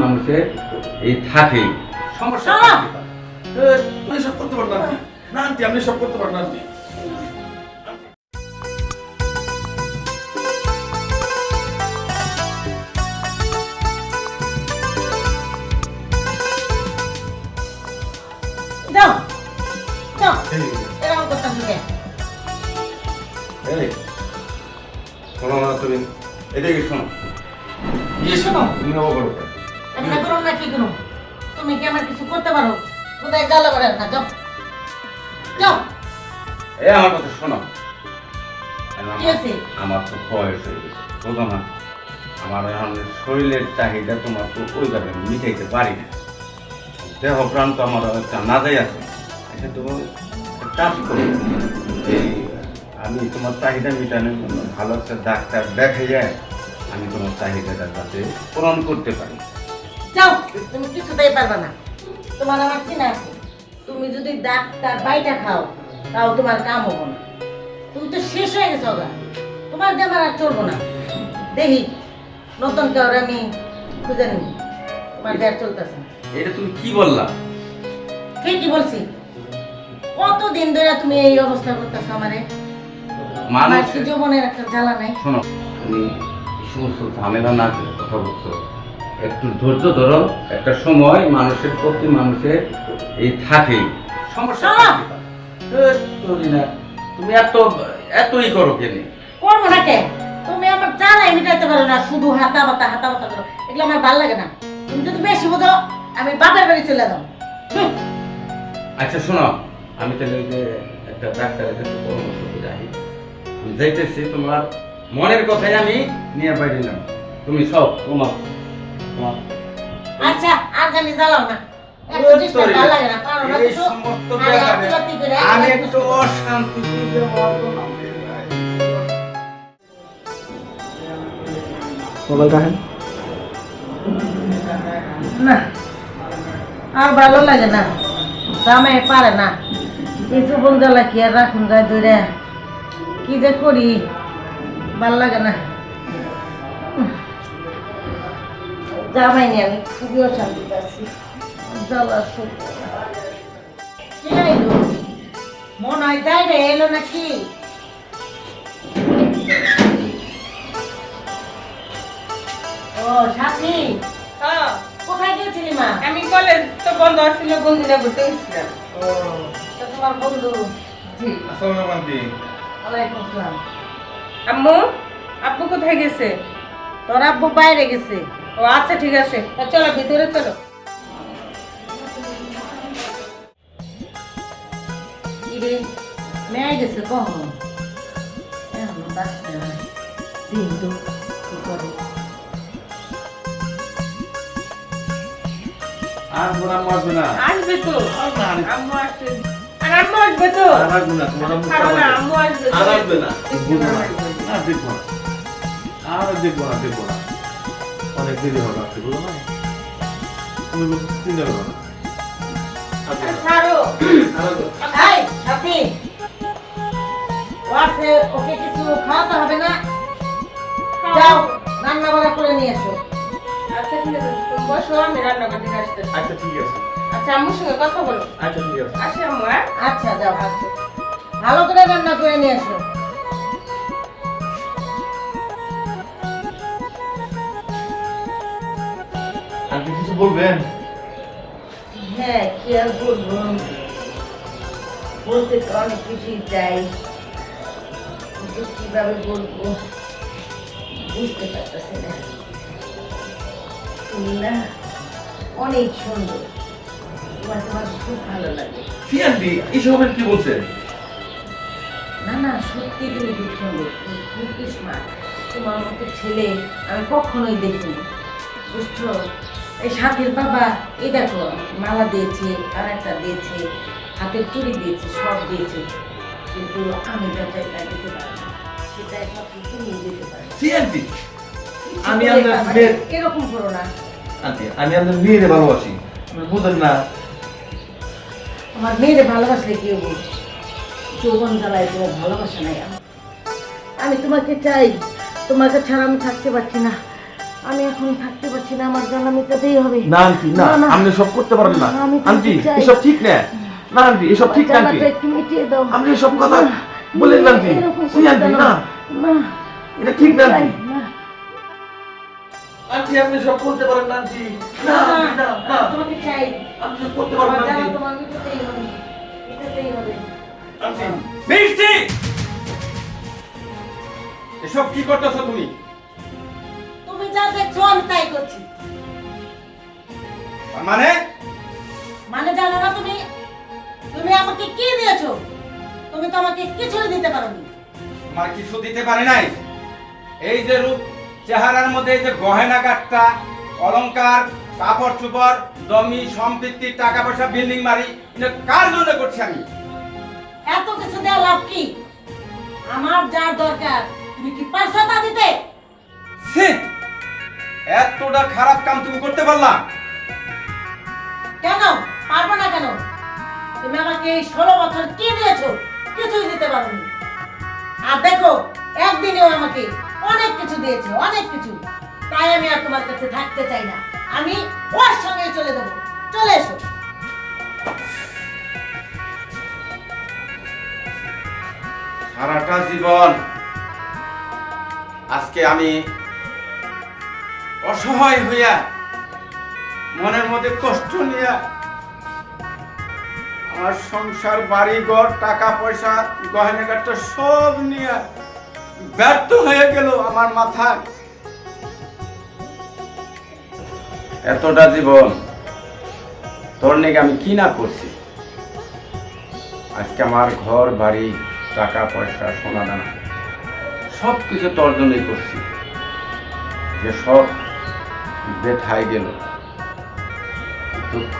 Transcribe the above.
মানুষের এই থাকে। সমস্যা আপনি সব করতে পারেন না। আন্টি আপনি সব করতে পারেন না। আন্টি শোনো না তুমি এদিকে শোনো। শোনো? তুমি নব করো এমনি করুন না কি করুন তুমি কি আমার কিছু করতে পারো? কোথায় জ্বালা করে না যাও। যাও। এ আমার কথা শোনো। কি আছে? আমার তো বয়স হয়ে গেছে বুঝো না? আমার এখন শরীরের চাহিদা তোমার তো ওইভাবে মিটাইতে পারি না। দেহ প্রাণ তো আমার একটা নাজাই আছে। তুমি কাজ করো। আমি তোমার চাহিদা মেটানোর জন্য ভালো একটা ডাক্তার দেখে যায় আমি তোমার চাহিদাটা যাতে পূরণ করতে পারি। যাও তুমি কিছুতেই পারবে না। তোমার আমার কিনা আছে। তুমি যদি ডাক্তার বাইটা খাও তাও তোমার কাম হব না। তুমি তো শেষ হয়ে গেছো গা। তোমার দিয়ে আমার আর চলবো না। দেখি নতুন কেউ আমি খুঁজে নিব। তোমার দেয়ার চলতেছে না। এটা তুমি কি বললা? ঠিকই বলছি। কতদিন ধরে তুমি এই অবস্থা করতেছো আমারে? আমার মানুষ জীবনের একটা জ্বালা নাই? শোনো তুমি সমস্ত ঝামেলা না কথা বলছো। একটু ধৈর্য ধরো একটা সময় মানুষের প্রতি মানুষের এই থাকে। সমস্যা না, তুমি এত এতই করো কেন? করব না কে তুমি আমার জ্বালাই মিটাইতে পারো না শুধু হাতা বাতা হাতা বাতা করো। এগুলো আমার ভালো লাগে না। তুমি যদি বেশি বোঝো আমি বাপের বাড়ি চলে যাও হুম, আচ্ছা শোনো আমি তাহলে ওই যে একটা ডাক্তারের কাছে পরামর্শ করে আহি আমি যাইতেছি তোমার মনের কথাই আমি নিয়ে বাইরে নিলাম তুমি সব তোমার আচ্ছা আর জানি জ্বালাও না। আমি একটু অশান্তি মোবাইল রাখেন আর ভালো লাগে না। দামে পারে না। এই জীবন জ্বালা কি আর রাখুন যায় দূরে কি যে করি? ভালো লাগে না। জামাই নি আমি খুবই অশান্তি পাচ্ছি জ্বালা সহ্য না। আইলো মনে হয় যাই রে এলো নাকি? ও সাথী কোথায় গিয়েছিলি মা? আমি কলেজ তো বন্ধ আসছিল বন্ধুরা ঘুরতে গেছিলাম। ও তা তোমার বন্ধু? জি। আসসালামু আলাইকুম ওয়ালাইকুম আসসালাম। আম্মু আব্বু কোথায় গেছে? তোর আব্বু বাইরে গেছে। ও আচ্ছা ঠিক আছে। চলো ভিতরে চলো। কিরে? মেয়ে গেছে কখন? এখনও বাসে দিন তো কি করে? আর মোর আম্মু আসবে না? আসবে তো। আর আম্মু আসবে। আর আম্মু আসবে তো? আর আসবে না তোমার আম্মু আর আসবে না। দেখব না আর দেখব না দেখব না। অনেক দেরি হবে আসতে বুঝো না তুমি বলছো চিন্তা করো না আসবে না। ছাড়ো আর আসবে না। এই সাথী ও আছে ওকে কিছু খাওয়াতে হবে না? যাও রান্না বান্না করে নিয়ে এসো। আচ্ছা ঠিক আছে। তুমি বসো আমি রান্না করতে আচ্ছা ঠিক আছে। আচ্ছা আম্মুর সঙ্গে কথা বলো। আচ্ছা ঠিক আছে। আসি আম্মু হ্যাঁ? আচ্ছা যাও। ভালো করে রান্না করে নিয়ে এসো। কিছু বলবেন? হ্যাঁ কি আর বলব? বলতে অনেক কিছুই চাই। কিন্তু কীভাবে বলব? বুঝতে পারতেছি না। তুমি না অনেক সুন্দর। তোমার তোমার খুব ভালো লাগে। কি আন্টি? এইসবের কি বলছেন? না না সত্যি তুমি খুব সুন্দর। খুব স্মার্ট তোমার মতো ছেলে আমি কখনোই দেখিনি। বুঝছ? এই সাথের বাবা এই দেখো মালা দিয়েছে আর একটা দিয়েছে হাতের চুড়ি দিয়েছে সব দিয়েছে কিন্তু আমি যাতে দিতে পারি সেটা একমাত্র তুমি দিতে পারো কি আমি আপনার মেয়ের- এরকম করো না। আন্টি আমি আপনার মেয়েরে ভালোবাসি। বুঝেন না। আমার মেয়েরে ভালোবাসলে কি হব? যৌবন জ্বালায় তোমার ভালোবাসা নাই। আমি তোমাকে চাই তোমাকে ছাড়া আমি থাকতে পারছি না। আমি এখন থাকতে পারছি না আমার জানা মিটাতেই হবে। না আন্টি না। আপনি সব করতে পারেন না। আন্টি। এসব ঠিক না। না আন্টি এসব ঠিক না আন্টি। আপনি এসব কথা বলেন না আন্টি। সি আন্টি না। এটা ঠিক না আন্টি। আন্টি আপনি সব করতে পারেন না আন্টি। না না না তোমাকে চাই। আপনি সব করতে আমার না আন্টি। হবে হবে। আন্টি মিষ্টি! এসব কি করতেছো তুমি? যা দেখছ আমি তাই করছি। মানে? মানে জানো না তুমি? তুমি আমাকে কি দিয়েছ? তুমি তো আমাকে কিছুই দিতে পারোনি। তোমার কিছু দিতে পারে নাই। এই যে রূপ চেহারার মধ্যে এই যে গহেনা গাটটা অলংকার কাপড় চোপড় জমি সম্পত্তি টাকা পয়সা বিল্ডিং মারি এটা কার জন্য করছি আমি? এত কিছু দেওয়া লাভ কি? আমার যার দরকার তুমি কি তা দিতে? ছি! এতটা খারাপ কাম তুমি করতে পারলা? কেন? পারব না কেন? তুমি আমাকে এই ষোলো বছর কি দিয়েছ? কিছুই দিতে পারোনি। আর দেখো একদিনেও আমাকে অনেক কিছু দিয়েছ অনেক কিছু। তাই আমি আর তোমার কাছে থাকতে চাই না। আমি ওর সঙ্গে চলে যাব চলে এসো। সারাটা জীবন আজকে আমি অসহায় হইয়া, মনের মধ্যে কষ্ট নিয়া আমার সংসার, বাড়ি, ঘর, টাকা, পয়সা গয়নাগারটা সব নিয়ে ব্যর্থ হয়ে গেল আমার মাথায়। এতটা জীবন তোর নাকি আমি কি না করছি? আজকে আমার ঘর, বাড়ি, টাকা, পয়সা, সোনা দানা সব কিছু তোর জন্যই করছি। যে সব বেথায় গেল দুঃখ